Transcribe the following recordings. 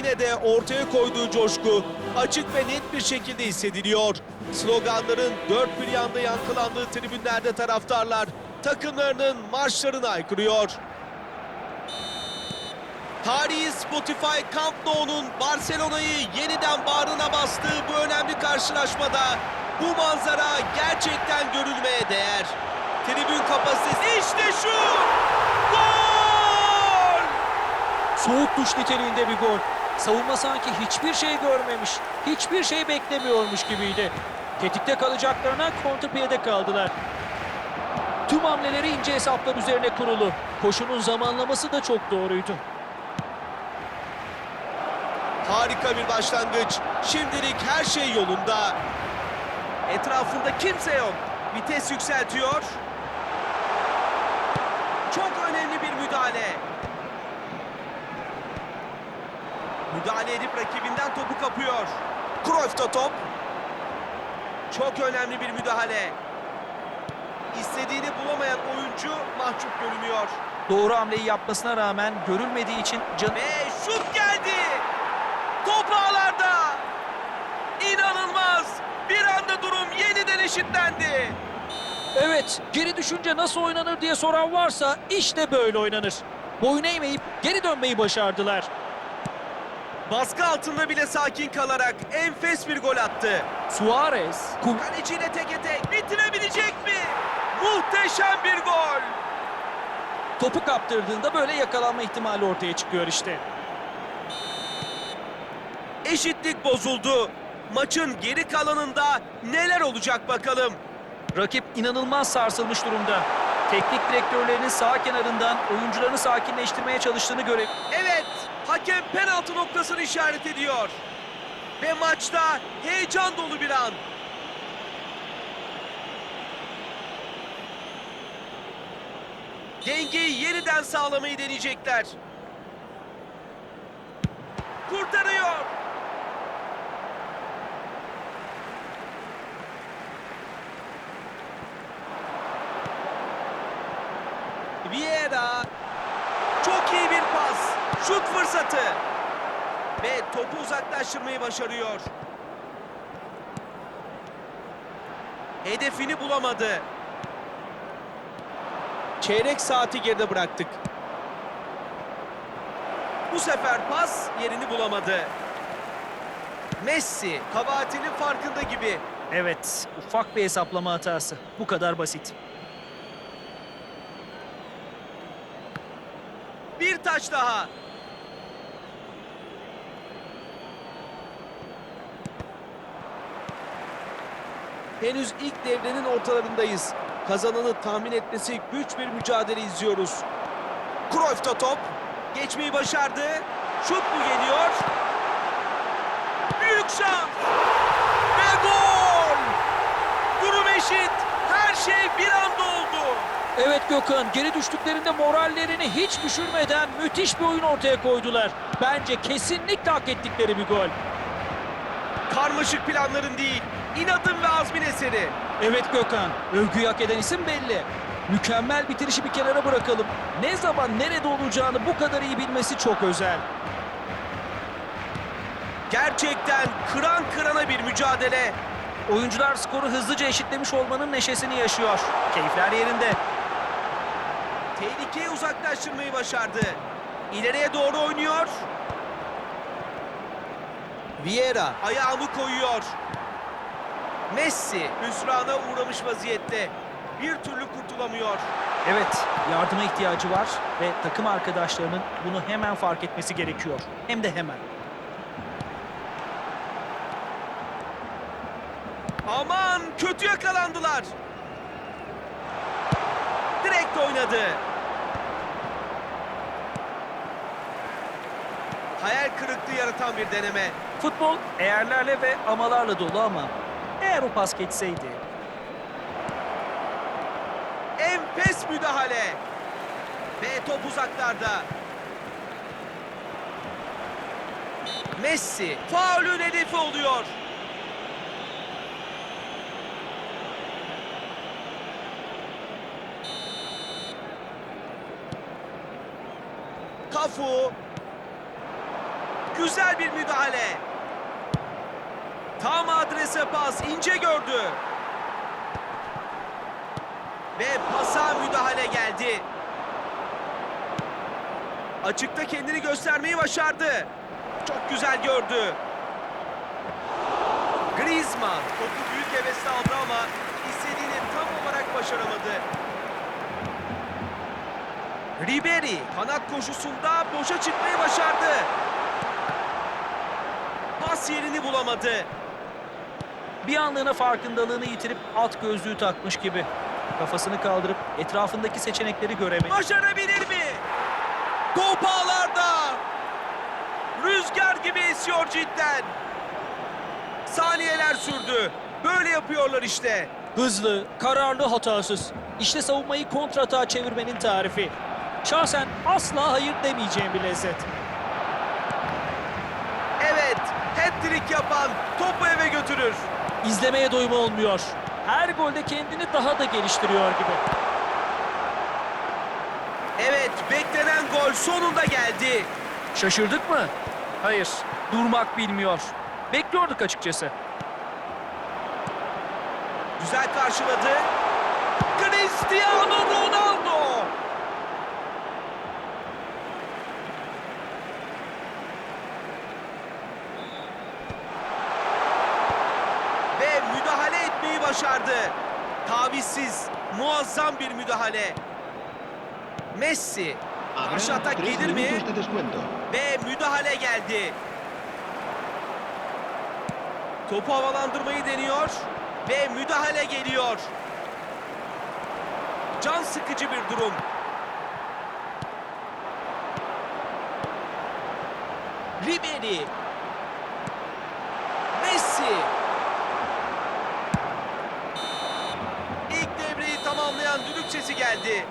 Yine de ortaya koyduğu coşku açık ve net bir şekilde hissediliyor. Sloganların dört bir yanda yankılandığı tribünlerde taraftarlar takımlarının marşlarını aykırıyor. Tarihi Spotify Camp Nou'nun Barcelona'yı yeniden bağrına bastığı bu önemli karşılaşmada bu manzara gerçekten görülmeye değer. Tribün kapasitesi işte şu! Gol! Soğuk duş niteliğinde bir gol. Savunma sanki hiçbir şey görmemiş, hiçbir şey beklemiyormuş gibiydi. Tetikte kalacaklarına kontrpiyede kaldılar. Tüm hamleleri ince hesaplar üzerine kurulu. Koşunun zamanlaması da çok doğruydu. Harika bir başlangıç. Şimdilik her şey yolunda. Etrafında kimse yok. Vites yükseltiyor. Çok önemli bir müdahale. Müdahale edip rakibinden topu kapıyor. Cruyff'ta top. Çok önemli bir müdahale. İstediğini bulamayan oyuncu mahcup görünüyor. Doğru hamleyi yapmasına rağmen görülmediği için can... Ve şut geldi. Top ağlarda. İnanılmaz. Bir anda durum yeniden eşitlendi. Evet, geri düşünce nasıl oynanır diye soran varsa işte böyle oynanır. Boyun eğmeyip geri dönmeyi başardılar. Baskı altında bile sakin kalarak enfes bir gol attı. Suarez. Kaleciyle teke tek bitirebilecek mi? Muhteşem bir gol. topu kaptırdığında böyle yakalanma ihtimali ortaya çıkıyor işte. Eşitlik bozuldu. Maçın geri kalanında neler olacak bakalım. Rakip inanılmaz sarsılmış durumda. Teknik direktörlerinin sağ kenarından oyuncularını sakinleştirmeye çalıştığını göre Evet, hakem penaltı noktasını işaret ediyor. Ve maçta heyecan dolu bir an. Dengeyi yeniden sağlamayı deneyecekler. Kurtarıyor. Vieira çok iyi bir pas. Şut fırsatı. Ve topu uzaklaştırmayı başarıyor. Hedefini bulamadı. Çeyrek saati geride bıraktık. Bu sefer pas yerini bulamadı. Messi kabahatinin farkında gibi. evet ufak bir hesaplama hatası. Bu kadar basit. Bir taç daha. Henüz ilk devrenin ortalarındayız. Kazananı tahmin etmesi güç bir mücadele izliyoruz. Cruyff'ta top. Geçmeyi başardı. Şut mu geliyor? Büyük şans. Ve gol! Durum eşit. Her şey bir anda oldu. Evet Gökhan geri düştüklerinde morallerini hiç düşürmeden müthiş bir oyun ortaya koydular. Bence kesinlikle hak ettikleri bir gol. Karmaşık planların değil, inadın ve azmin eseri. Evet Gökhan, övgüyü hak eden isim belli. Mükemmel bitirişi bir kenara bırakalım. Ne zaman nerede olacağını bu kadar iyi bilmesi çok özel. Gerçekten kıran kırana bir mücadele. Oyuncular skoru hızlıca eşitlemiş olmanın neşesini yaşıyor. Keyifler yerinde. Tehlikeyi uzaklaştırmayı başardı. İleriye doğru oynuyor. Vieira ayağını koyuyor. Messi hüsrana uğramış vaziyette. Bir türlü kurtulamıyor. Evet, yardıma ihtiyacı var ve takım arkadaşlarının bunu hemen fark etmesi gerekiyor. Hem de hemen. Aman kötü yakalandılar. Direkt oynadı. Hayal kırıklığı yaratan bir deneme. Futbol eğerlerle ve amalarla dolu ama eğer o pas geçseydi Enfes müdahale. Ve top uzaklarda. Messi faulün hedefi oluyor. Kafu Güzel bir müdahale. Tam adrese pas. ince gördü. Ve pasa müdahale geldi. Açıkta kendini göstermeyi başardı. Çok güzel gördü. Griezmann topu büyük hevesle aldı ama istediğini tam olarak başaramadı. Ribery kanat koşusunda boşa çıkmayı başardı. Pas yerini bulamadı. Bir anlığına farkındalığını yitirip alt gözlüğü takmış gibi. Kafasını kaldırıp etrafındaki seçenekleri göremedi. Başarabilir mi? Top ağlarda. Rüzgar gibi esiyor cidden. Saniyeler sürdü. Böyle yapıyorlar işte. Hızlı, kararlı, hatasız. İşte savunmayı kontratağa çevirmenin tarifi. Şahsen asla hayır demeyeceğim bir lezzet. Evet, hat-trick yapan topu eve götürür. İzlemeye doyum olmuyor. Her golde kendini daha da geliştiriyor gibi. Evet, beklenen gol sonunda geldi. Şaşırdık mı? Hayır. Durmak bilmiyor. Bekliyorduk açıkçası. Güzel karşıladı. Cristiano Ronaldo. Ve müdahale etmeyi başardı. Tavizsiz, muazzam bir müdahale. Messi. Karşı atak gelir mi? Ve müdahale geldi. Topu havalandırmayı deniyor ve müdahale geliyor. Can sıkıcı bir durum. Ribery. Messi. İlk devreyi sesi geldi.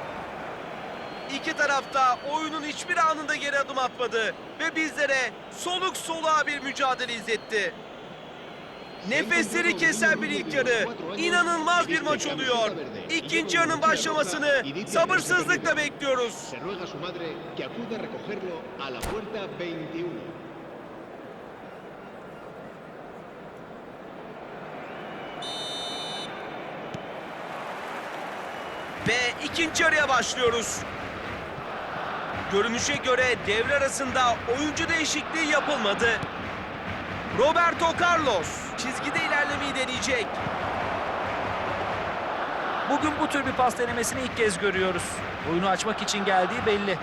İki tarafta oyunun hiçbir anında geri adım atmadı ve bizlere soluk soluğa bir mücadele izletti. Nefesleri kesen bir ilk yarı. İnanılmaz bir maç oluyor. İkinci yarının başlamasını sabırsızlıkla bekliyoruz. Ve ikinci yarıya başlıyoruz. Görünüşe göre devre arasında oyuncu değişikliği yapılmadı. Roberto Carlos çizgide ilerlemeyi deneyecek. Bugün bu tür bir pas denemesini ilk kez görüyoruz. Oyunu açmak için geldiği belli.